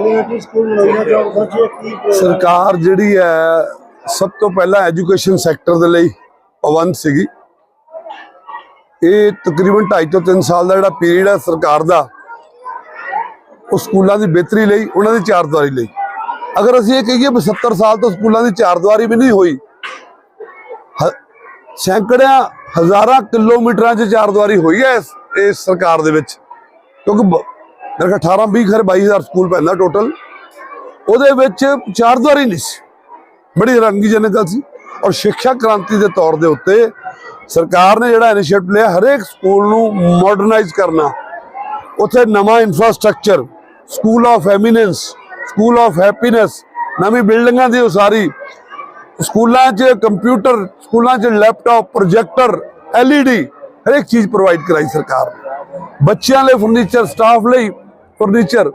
Elementary school ਨੋਈਆਂ ਚੌਕ ਪਹੁੰਚੇ ਕੀ ਸਰਕਾਰ ਜਿਹੜੀ ਹੈ, ਸਭ ਤੋਂ ਪਹਿਲਾਂ ਐਜੂਕੇਸ਼ਨ ਸੈਕਟਰ ਦੇ ਲਈ ਪਵੰਦ ਸੀਗੀ। ਇਹ ਤਕਰੀਬਨ 2.5 ਤੋਂ 3 ਸਾਲ ਦਾ ਜਿਹੜਾ ਪੀਰੀਅਡ ਹੈ ਸਰਕਾਰ ਦਾ, ਉਹ ਸਕੂਲਾਂ ਦੀ ਬਿਹਤਰੀ ਲਈ, ਉਹਨਾਂ ਦੀ ਚਾਰ ਦੀਵਾਰੀ ਲਈ। ਅਗਰ ਅਸੀਂ ਇਹ ਕਹੀਏ ਵੀ 70 ਸਾਲ ਤੋਂ ਸਕੂਲਾਂ ਦੀ ਚਾਰ ਵੀ ਨਹੀਂ ਹੋਈ ਸੈਂਕੜਿਆਂ ਹਜ਼ਾਰਾਂ ਕਿਲੋਮੀਟਰਾਂ 'ਚ ਚਾਰ ਦੀਵਾਰੀ ਹੋਈ ਹੈ ਇਸ ਸਰਕਾਰ ਦੇ ਵਿੱਚ। ਕਿਉਂਕਿ ਮੇਰੇ ਖਿਆਲ 18 20 ਖਰ 22000 ਸਕੂਲ ਪੈਂਦਾ ਟੋਟਲ ਉਹਦੇ ਵਿੱਚ ਚਾਰ ਦੀਵਾਰੀ ਨਹੀਂ ਸੀ। ਬੜੀ ਰੰਗੀਜਨਕ ਗੱਲ ਸੀ। ਔਰ ਸਿੱਖਿਆ ਕ੍ਰਾਂਤੀ ਦੇ ਤੌਰ ਦੇ ਉੱਤੇ ਸਰਕਾਰ ਨੇ ਜਿਹੜਾ ਇਨੀਸ਼ੀਏਟਿਵ ਲਿਆ, ਹਰੇਕ ਸਕੂਲ ਨੂੰ ਮਾਡਰਨਾਈਜ਼ ਕਰਨਾ। ਉੱਥੇ ਨਵਾਂ infrastructure school of eminence school of happiness ਨਵੀਂ ਬਿਲਡਿੰਗਾਂ ਦੀ ਉਸਾਰੀ, ਸਕੂਲਾਂ 'ਚ ਕੰਪਿਊਟਰ ਸਕੂਲਾਂ 'ਚ ਲੈਪਟਾਪ ਪ੍ਰੋਜੈਕਟਰ ਐਲਈਡੀ ਹਰੇਕ ਚੀਜ਼ ਪ੍ਰੋਵਾਈਡ ਕਰਾਈ ਸਰਕਾਰ ਨੇ। ਬੱਚਿਆਂ ਲਈ ਫਰਨੀਚਰ ਸਟਾਫ ਲਈ ਫਰਨੀਚਰ।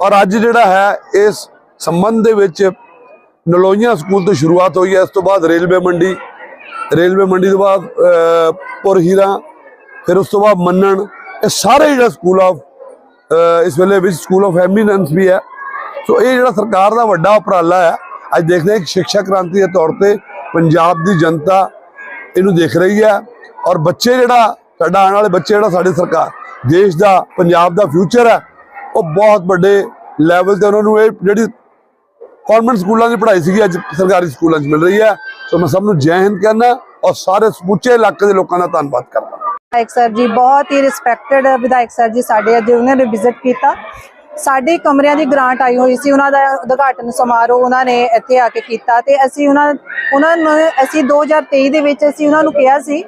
ਔਰ ਅੱਜ ਜਿਹੜਾ ਹੈ, ਇਸ ਸੰਬੰਧ ਦੇ ਵਿੱਚ ਨਲੋਈਆਂ ਸਕੂਲ ਤੋਂ ਸ਼ੁਰੂਆਤ ਹੋਈ ਹੈ। ਇਸ ਤੋਂ ਬਾਅਦ ਰੇਲਵੇ ਮੰਡੀ ਰੇਲਵੇ ਮੰਡੀ ਤੋਂ ਬਾਅਦ ਪੁਰ ਹੀਰਾ ਫਿਰ ਉਸ ਤੋਂ ਬਾਅਦ ਮੰਨਣ। ਇਹ ਸਾਰੇ ਜਿਹੜਾ ਸਕੂਲ ਆਫ ਇਸ ਵੇਲੇ ਵਿੱਚ ਸਕੂਲ ਆਫ ਐਮੀਨੈਂਸ ਵੀ ਹੈ। ਸੋ ਇਹ ਜਿਹੜਾ ਸਰਕਾਰ ਦਾ ਵੱਡਾ ਉਪਰਾਲਾ ਹੈ, ਅੱਜ ਦੇਖਦੇ ਹਾਂ ਕਿ ਸਿੱਖਿਆ ਕ੍ਰਾਂਤੀ ਦੇ ਤੌਰ ਤੇ ਪੰਜਾਬ ਦੀ ਜਨਤਾ ਇਹਨੂੰ ਦੇਖ ਰਹੀ ਹੈ। ਔਰ ਬੱਚੇ ਜਿਹੜਾ, ਸਾਡਾ ਆਉਣ ਵਾਲੇ ਬੱਚੇ ਜਿਹੜਾ ਸਾਡੇ ਸਰਕਾਰ, ਦੇਸ਼ ਦਾ, ਪੰਜਾਬ ਦਾ ਫਿਊਚਰ ਹੈ ਉਹ ਬਹੁਤ ਵੱਡੇ ਲੈਵਲ ਤੇ ਉਹਨਾਂ ਨੂੰ ਇਹ ਜਿਹੜੀ ਕਨਵੈਂਟ ਸਕੂਲਾਂ ਦੀ ਪੜ੍ਹਾਈ ਸੀਗੀ, ਅੱਜ ਸਰਕਾਰੀ ਸਕੂਲਾਂ 'ਚ ਮਿਲ ਰਹੀ ਹੈ। ਸੋ ਮੈਂ ਸਭ ਨੂੰ ਜੈ ਹਿੰਦ ਕਹਿੰਦਾ ਔਰ ਸਾਰੇ ਸਮੁੱਚੇ ਇਲਾਕੇ ਦੇ ਲੋਕਾਂ ਦਾ ਧੰਨਵਾਦ ਕਰਦਾ। ਵਿਧਾਇਕ ਸਰ ਜੀ, ਬਹੁਤ ਹੀ ਰਿਸਪੈਕਟਡ ਵਿਧਾਇਕ ਸਰ ਜੀ ਸਾਡੇ ਅੱਜ, ਉਹਨਾਂ ਨੇ ਵਿਜ਼ਿਟ ਕੀਤਾ। ਸਾਡੇ ਕਮਰਿਆਂ ਦੀ ਗ੍ਰਾਂਟ ਆਈ ਹੋਈ ਸੀ, ਉਹਨਾਂ ਦਾ ਉਦਘਾਟਨ ਸਮਾਰੋਹ ਉਹਨਾਂ ਨੇ ਇੱਥੇ ਆ ਕੇ ਕੀਤਾ ਤੇ ਅਸੀਂ ਉਹਨਾਂ ਉਹਨਾਂ ਨੂੰ, ਅਸੀਂ 2023 ਦੇ ਵਿੱਚ ਅਸੀਂ ਉਹਨਾਂ ਨੂੰ ਕਿਹਾ ਸੀ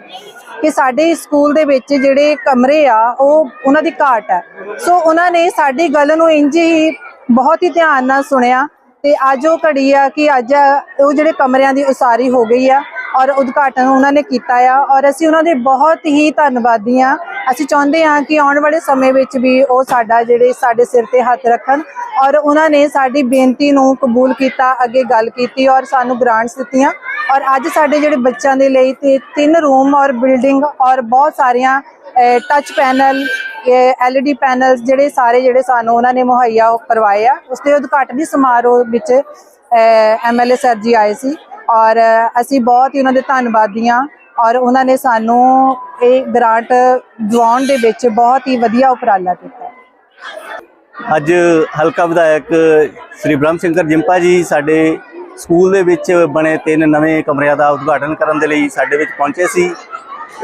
ਕਿ ਸਾਡੇ ਸਕੂਲ ਦੇ ਵਿੱਚ ਜਿਹੜੇ ਕਮਰੇ ਆ, ਉਹ ਉਹਨਾਂ ਦੀ ਘਾਟ ਹੈ। ਸੋ ਉਹਨਾਂ ਨੇ ਸਾਡੀ ਗੱਲ ਨੂੰ ਇੰਜ ਹੀ ਬਹੁਤ ਹੀ ਧਿਆਨ ਨਾਲ ਸੁਣਿਆ ਤੇ ਅੱਜ ਉਹ ਘੜੀ ਆ ਕਿ ਅੱਜ ਉਹ ਜਿਹੜੇ ਕਮਰਿਆਂ ਦੀ ਉਸਾਰੀ ਹੋ ਗਈ ਆ ਔਰ ਉਦਘਾਟਨ ਉਹਨਾਂ ਨੇ ਕੀਤਾ ਆ ਔਰ ਅਸੀਂ ਉਹਨਾਂ ਦੇ ਬਹੁਤ ਹੀ ਧੰਨਵਾਦੀ ਆ ਅਸੀਂ ਚਾਹੁੰਦੇ ਹਾਂ ਕਿ ਆਉਣ ਵਾਲੇ ਸਮੇਂ ਵਿੱਚ ਵੀ ਉਹ ਸਾਡਾ ਜਿਹੜੇ ਸਾਡੇ ਸਿਰ ਤੇ ਹੱਥ ਰੱਖਣ ਔਰ ਉਹਨਾਂ ਨੇ ਸਾਡੀ ਬੇਨਤੀ ਨੂੰ ਕਬੂਲ ਕੀਤਾ, ਅੱਗੇ ਗੱਲ ਕੀਤੀ ਔਰ ਸਾਨੂੰ ਗ੍ਰਾਂਟਸ ਦਿੱਤੀਆਂ ਔਰ ਅੱਜ ਸਾਡੇ ਜਿਹੜੇ ਬੱਚਿਆਂ ਦੇ ਲਈ ਤੇ ਤਿੰਨ ਰੂਮ ਔਰ ਬਿਲਡਿੰਗ ਔਰ ਬਹੁਤ ਸਾਰੀਆਂ ਟੱਚ ਪੈਨਲ ਐਲਈਡੀ ਪੈਨਲਸ ਜਿਹੜੇ ਸਾਰੇ ਜਿਹੜੇ ਸਾਨੂੰ ਉਹਨਾਂ ਨੇ ਮੁਹੱਈਆ ਉਹ ਕਰਵਾਏ ਆ। ਉਸ ਦੇ ਉਦਘਾਟਨੀ ਸਮਾਰੋਹ ਵਿੱਚ ਐਮਐਲਏ ਸਰ ਜੀ ਆਏ ਸੀ। ਔਰ ਅਸੀਂ ਬਹੁਤ ਹੀ ਉਹਨਾਂ ਦੇ ਧੰਨਵਾਦੀ ਹਾਂ ਔਰ ਉਹਨਾਂ ਨੇ ਸਾਨੂੰ ਇਹ ਗ੍ਰਾਂਟ ਦਿਵਾਉਣ ਦੇ ਵਿੱਚ ਬਹੁਤ ਹੀ ਵਧੀਆ ਉਪਰਾਲਾ ਕੀਤਾ। ਅੱਜ ਹਲਕਾ ਵਿਧਾਇਕ ਸ੍ਰੀ ਬ੍ਰਹਮ ਸ਼ੰਕਰ ਜਿੰਪਾ ਜੀ ਸਾਡੇ ਸਕੂਲ ਦੇ ਵਿੱਚ ਬਣੇ ਤਿੰਨ ਨਵੇਂ ਕਮਰਿਆਂ ਦਾ ਉਦਘਾਟਨ ਕਰਨ ਦੇ ਲਈ ਸਾਡੇ ਵਿੱਚ ਪਹੁੰਚੇ ਸੀ।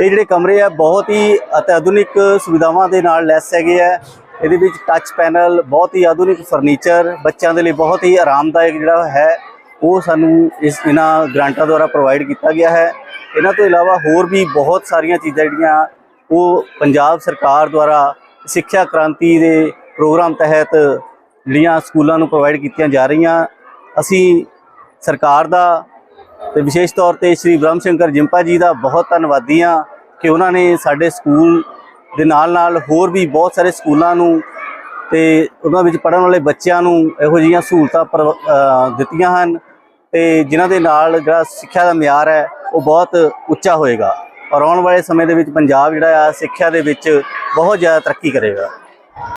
ਇਹ ਜਿਹੜੇ ਕਮਰੇ ਆ ਬਹੁਤ ਹੀ ਅਤਿਆਧੁਨਿਕ ਸੁਵਿਧਾਵਾਂ ਦੇ ਨਾਲ ਲੈਸ ਹੈਗੇ ਆ। ਇਹਦੇ ਵਿੱਚ ਟੱਚ ਪੈਨਲ ਬਹੁਤ ਹੀ ਆਧੁਨਿਕ ਫਰਨੀਚਰ ਬੱਚਿਆਂ ਦੇ ਲਈ ਬਹੁਤ ਹੀ ਆਰਾਮਦਾਇਕ ਜਿਹੜਾ ਹੈ ਉਹ ਸਾਨੂੰ ਇਸ ਇਹਨਾਂ ਗ੍ਰਾਂਟਾਂ ਦੁਆਰਾ ਪ੍ਰੋਵਾਈਡ ਕੀਤਾ ਗਿਆ ਹੈ। ਇਹਨਾਂ ਤੋਂ ਇਲਾਵਾ ਹੋਰ ਵੀ ਬਹੁਤ ਸਾਰੀਆਂ ਚੀਜ਼ਾਂ ਜਿਹੜੀਆਂ ਉਹ ਪੰਜਾਬ ਸਰਕਾਰ ਦੁਆਰਾ ਸਿੱਖਿਆ ਕ੍ਰਾਂਤੀ ਦੇ ਪ੍ਰੋਗਰਾਮ ਤਹਿਤ ਜਿਹੜੀਆਂ ਸਕੂਲਾਂ ਨੂੰ ਪ੍ਰੋਵਾਈਡ ਕੀਤੀਆਂ ਜਾ ਰਹੀਆਂ। ਅਸੀਂ ਸਰਕਾਰ ਦਾ ਤੇ ਵਿਸ਼ੇਸ਼ ਤੌਰ ਤੇ ਸ਼੍ਰੀ ਬ੍ਰਹਮ ਸ਼ੰਕਰ ਜਿੰਪਾ ਜੀ ਦਾ ਬਹੁਤ ਧੰਨਵਾਦੀ ਹਾਂ ਕਿ ਉਹਨਾਂ ਨੇ ਸਾਡੇ ਸਕੂਲ ਦੇ ਨਾਲ ਨਾਲ ਹੋਰ ਵੀ ਬਹੁਤ ਸਾਰੇ ਸਕੂਲਾਂ ਨੂੰ ਤੇ ਉਹਨਾਂ ਵਿੱਚ ਪੜ੍ਹਨ ਵਾਲੇ ਬੱਚਿਆਂ ਨੂੰ ਇਹੋ ਜਿਹੀਆਂ ਸਹੂਲਤਾਂ ਪ੍ਰਵ- ਦਿੱਤੀਆਂ ਹਨ। ਤੇ ਜਿਨ੍ਹਾਂ ਦੇ ਨਾਲ ਜਿਹੜਾ ਸਿੱਖਿਆ ਦਾ ਮਿਆਰ ਹੈ, ਉਹ ਬਹੁਤ ਉੱਚਾ ਹੋਏਗਾ। ਔਰ ਆਉਣ ਵਾਲੇ ਸਮੇਂ ਦੇ ਵਿੱਚ ਪੰਜਾਬ ਜਿਹੜਾ ਆ ਸਿੱਖਿਆ ਦੇ ਵਿੱਚ ਬਹੁਤ ਜ਼ਿਆਦਾ ਤਰੱਕੀ ਕਰੇਗਾ।